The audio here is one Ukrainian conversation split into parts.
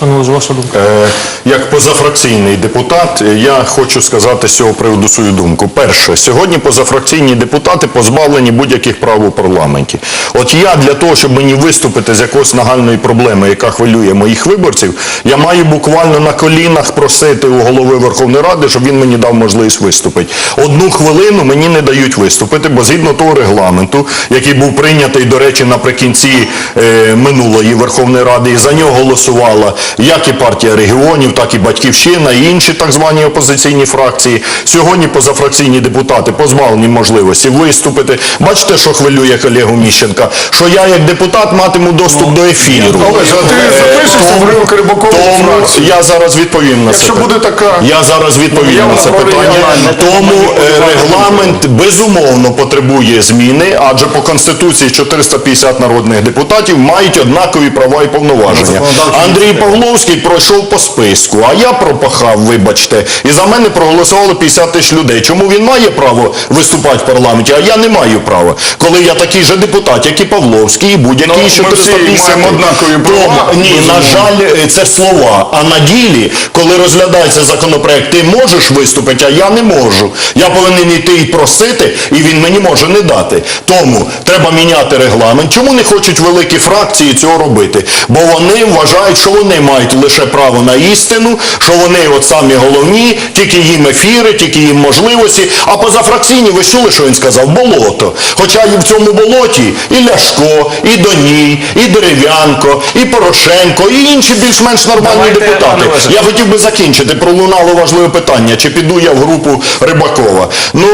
Пане Олеже, ваша думка? Е, Як позафракційний депутат, е, я хочу сказати з цього приводу свою думку. Перше, сьогодні позафракційні депутати позбавлені будь-яких прав у парламенті. От я для того, щоб мені виступити з якоїсь нагальної проблеми, яка хвилює моїх виборців, я маю буквально на колінах просити у голови Верховної Ради, щоб він мені дав можливість виступити. Одну хвилину мені не дають виступити, бо згідно того регламенту, який був прийнятий, до речі, наприкінці е, минулої Верховної Ради, і за нього голосувала як і партія регіонів, так і Батьківщина, і інші так звані опозиційні фракції. Сьогодні позафракційні депутати позбавлені можливості виступити. Бачите, що хвилює колегу Міщенка? Що я як депутат матиму доступ до ефіру. Олеже, а ти Е, запишешся в ринок тому фракцію? я зараз відповім на Якщо це. буде така- Я зараз відповім Я на це питання. Тому е, регламент безумовно потребує зміни, адже по Конституції 450 народних депутатів мають однакові права і повноваження. Андрій Павловський пройшов по списку, а я пропахав, вибачте, і за мене проголосувало 50 тисяч людей. Чому він має право виступати в парламенті, а я не маю права? Коли я такий же депутат, як і Павловський, і будь-який Ну, ми з 450. всі маємо однакові права, ні, на жаль, е, це слова. А на ділі, коли розглядається законопроект, ти можеш виступити, а я не можу. Я повинен йти і просити, і він мені може не дати. Тому треба міняти регламент. Чому не хочуть великі фракції цього робити? Бо вони вважають, що вони мають лише право на істину, що вони от самі головні, тільки їм ефіри, тільки їм можливості. А позафракційні, ви чули, що він сказав? Болото. Хоча і в цьому болоті і Ляшко, і Доній, і Дерев'янко, і Порошенко, і інші більш-менш нормальні Давайте, депутати. Я хотів би закінчити. Пролунало важливе питання, чи піду я в групу Рибакова. Ну,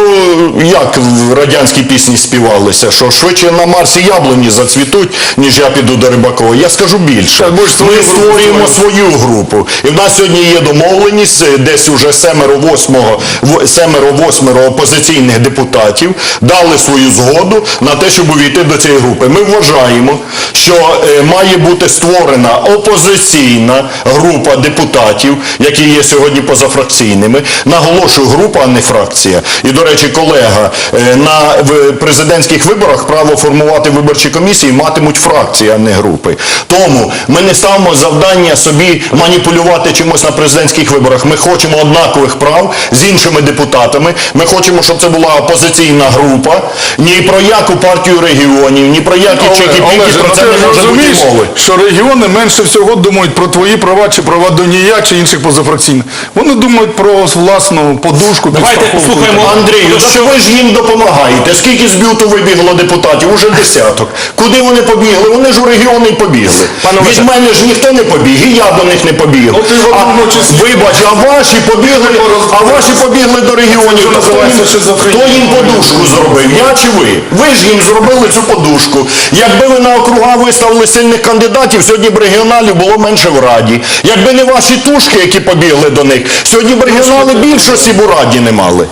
як в радянській пісні співалися, що швидше на Марсі яблуні зацвітуть, ніж я піду до Рибакова. Я скажу більше. Ми створюємо свою. свою групу. І в нас сьогодні є домовленість, е, десь уже семеро восьмого, в- семеро восьмеро опозиційних депутатів дали свою згоду на те, щоб увійти до цієї групи. Ми вважаємо, що е, має бути створена опозиційна група депутатів, які є сьогодні позафракційними. Наголошую, група, а не фракція. І, до речі, колега, е, на президентських виборах право формувати виборчі комісії матимуть фракції, а не групи. Тому ми не ставимо завдання собі маніпулювати чимось на президентських виборах. Ми хочемо однакових прав з іншими депутатами. Ми хочемо, щоб це була опозиційна група. Ні про яку партію регіонів, ні про які чеки Олеже, про ну це не бути розумієш, що регіони менше всього думають про твої права чи права Донія чи інших позафракційних. Вони думають про власну подушку. Давайте послухаємо. Андрію, що ви ж їм допомагаєте? Скільки з бюту вибігло депутатів? Уже десяток. Куди вони побігли? Вони ж у регіони побігли. Від мене ж ніхто не побіг, і я до них не побіг. Ну, вибач, а ваші побігли, а ваші побігли до регіонів. Хто, їм, хто їм подушку зробив? Я чи ви? Ви ж їм зробили цю подушку. Якби ви на округа виставили сильних кандидатів, сьогодні б регіоналів було менше в Раді. Якби не ваші тушки, які побігли до них, сьогодні б регіонали більшості б у Раді не мали.